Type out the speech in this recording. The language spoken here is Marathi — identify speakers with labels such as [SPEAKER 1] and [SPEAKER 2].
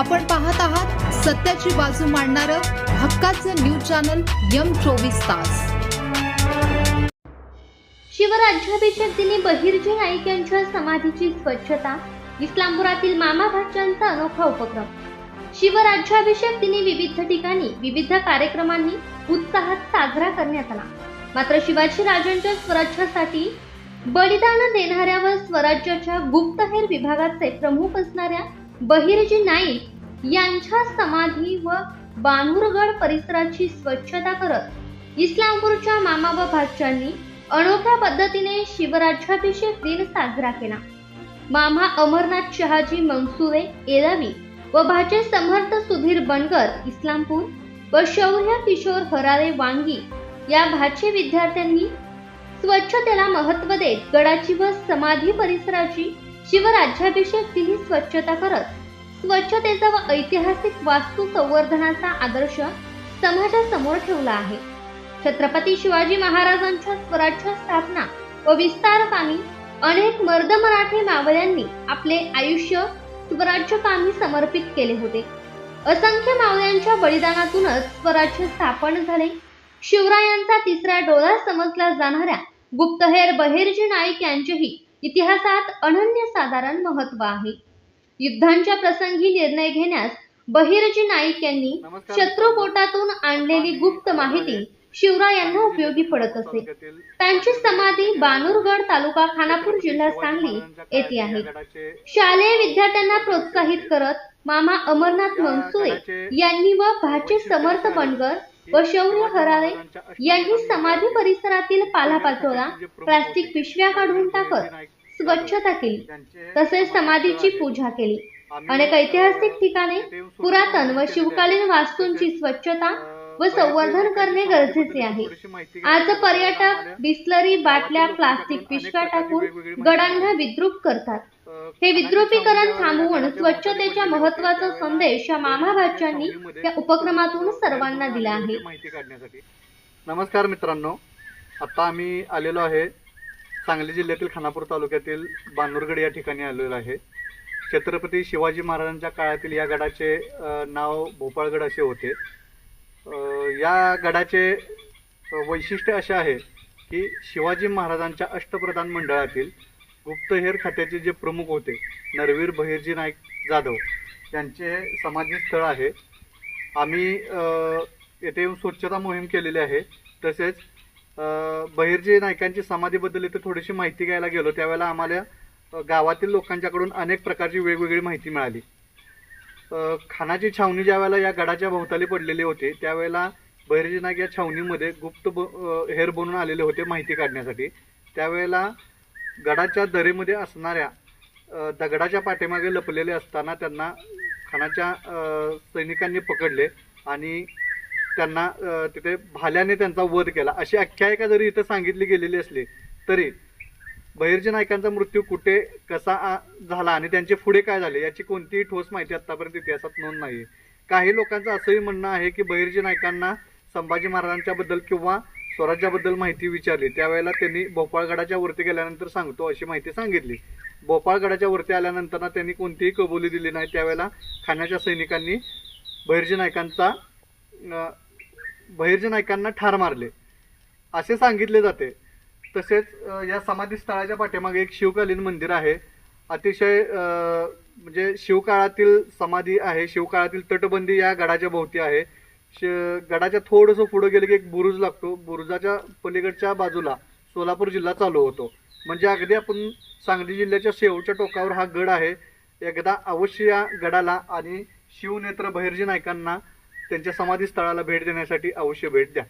[SPEAKER 1] आपण पाहत आहात सत्याची बाजू मांडणारं हक्काचं न्यूज चॅनल यम चोवीस तास.
[SPEAKER 2] शिवराज्याभिषेक दिनी बहिर्जी नाईक यांच्या समाधीची स्वच्छता इस्लामपुरातील मामाभाच्यांचा अनोखा उपक्रम. शिवराज्याभिषेक दिनी विविध ठिकाणी विविध कार्यक्रमांनी उत्साहात साजरा करण्यात आला. मात्र शिवाजी राजांच्या स्वराज्यासाठी बलिदान देणाऱ्या व स्वराज्याच्या गुप्तहेर विभागाचे प्रमुख असणाऱ्या बहिर्जी नाईक यांच्या समाधी व बाणूरगड परिसराची स्वच्छता करत इस्लामपूरच्या मामा व भाजच्यांनी अनोख्या पद्धतीने शिवराज्याभिषेक दिन साजरा केला. मामा अमरनाथ शहाजी मनसुरे एलावी व भाचे समर्थ सुधीर बनकर इस्लामपूर व शौर्य किशोर हरारे वांगी या भाचे विद्यार्थ्यांनी स्वच्छतेला महत्त्व देत गडाची व समाधी परिसराची शिवराज्याभिषेक दिनी स्वच्छता करत स्वच्छतेचा व ऐतिहासिक वास्तू संवर्धनाचा आदर्श समाजासमोर ठेवला आहे. छत्रपती शिवाजी महाराजांच्या स्वराज्य स्थापना व विस्तारकामी अनेक मर्द मराठी मावळ्यांनी आपले आयुष्य स्वराज्यकामी समर्पित केले होते. असंख्य मावळ्यांच्या बलिदानातूनच स्वराज्य स्थापन झाले. शिवरायांचा तिसरा डोळा समजला जाणाऱ्या गुप्तहेर बहिर्जी नाईक यांचेही इतिहासात अनन्यसाधारण महत्त्व आहे. युद्धांच्या प्रसंगी निर्णय घेण्यास बहिर्जी नाईक यांनी. शत्रुपोटातून आणलेली गुप्त माहिती शिवरायांना उपयोगी पडत असे. त्यांची समाधी बानूरगड तालुका खानापूर जिल्हा सांगली येथे आहे. शालेय विद्यार्थ्यांना प्रोत्साहित करत मामा अमरनाथ मनसुरे यांनी व भाचे समर्थ बनगर व शौर्य हरारे यांनी समाधी परिसरातील पालापाचोळा प्लास्टिक पिशव्या काढून टाकत स्वच्छता केली तसेच समाधीची पूजा केली. अनेक ऐतिहासिक ठिकाणे पुरातन व शिवकालीन वास्तूंची स्वच्छता व संवर्धन करणे गरजेचे आहे. आज पर्यटक बिस्लरी बाटल्या प्लास्टिक पिशव्या टाकून गडांना विद्रूप करतात. हे विद्रुपीकरण थांबवून स्वच्छतेच्या महत्त्वाचा संदेश या मामा भाच्यांनी या उपक्रमातून सर्वांना दिला आहे.
[SPEAKER 3] नमस्कार मित्रांनो. आता आम्ही आलेलो आहे सांगली जिल्ह्यातील खानापूर तालुक्यातील बांदूरगड या ठिकाणी आलेलं आहे. छत्रपती शिवाजी महाराजांच्या काळातील या गडाचे नाव भोपाळगड असे होते. या गडाचे वैशिष्ट्य असे आहे की शिवाजी महाराजांच्या अष्टप्रधान मंडळातील गुप्तहेर खात्याचे जे प्रमुख होते नरवीर बहिर्जी नाईक जाधव यांचे समाधी स्थळ आहे. आम्ही येथे येऊन स्वच्छता मोहीम केलेली आहे. तसेच बहिर्जी नायकांची समाधीबद्दल इथे थोडीशी माहिती घ्यायला गेलो. त्यावेळेला आम्हाला गावातील लोकांच्याकडून अनेक प्रकारची वेगवेगळी माहिती मिळाली. खानाची छावणी ज्यावेळेला या गडाच्या भोवताली पडलेली होती त्यावेळेला बहिर्जी नाईक या छावणीमध्ये गुप्त ब हेर बनून आलेले होते माहिती काढण्यासाठी. त्यावेळेला गडाच्या दरीमध्ये असणाऱ्या दगडाच्या पाठीमागे लपलेले असताना त्यांना खानाच्या सैनिकांनी पकडले आणि त्यांना तिथे भाल्याने त्यांचा वध केला. अशी आख्यायिका जरी इथं सांगितली गेलेली असली तरी बहिर्जी नायकांचा मृत्यू कुठे कसा झाला आणि त्यांचे पुढे काय झाले याची कोणतीही ठोस माहिती आतापर्यंत इतिहासात नोंद नाही काही लोकांचं असंही म्हणणं आहे की बहिर्जी नायकांना संभाजी महाराजांच्या बद्दल किंवा स्वराज्याबद्दल माहिती विचारली. त्यावेळेला त्यांनी भोपाळगडाच्या वरती गेल्यानंतर सांगतो अशी माहिती सांगितली. भोपाळगडाच्या वरती आल्यानंतर त्यांनी कोणतीही कबुली दिली नाही. त्यावेळेला खाण्याच्या सैनिकांनी बहिर्जी नायकांचा बहिर्जी नायकांना ठार मारले. असे सांगितले जाते. तसेच या समाधी स्थळाच्या पाठीमागे एक शिवकालीन मंदिर आहे. अतिशय म्हणजे शिवकाळातील समाधी आहे. शिवकाळातील तटबंदी या गडाच्या भोवती आहे. श- गडाच्या थोडंसं पुढं गेलं की एक बुरुज लागतो. बुरुजाच्या पलीकडच्या बाजूला सोलापूर जिल्हा चालू होतो. म्हणजे अगदी आपण सांगली जिल्ह्याच्या शेवटच्या टोकावर हा गड आहे. एकदा अवश्य या गडाला आणि शिवनेत्र बहिर्जी नायकांना त्यांच्या समाधी स्थळाला भेट देण्यासाठी अवश्य भेट द्या.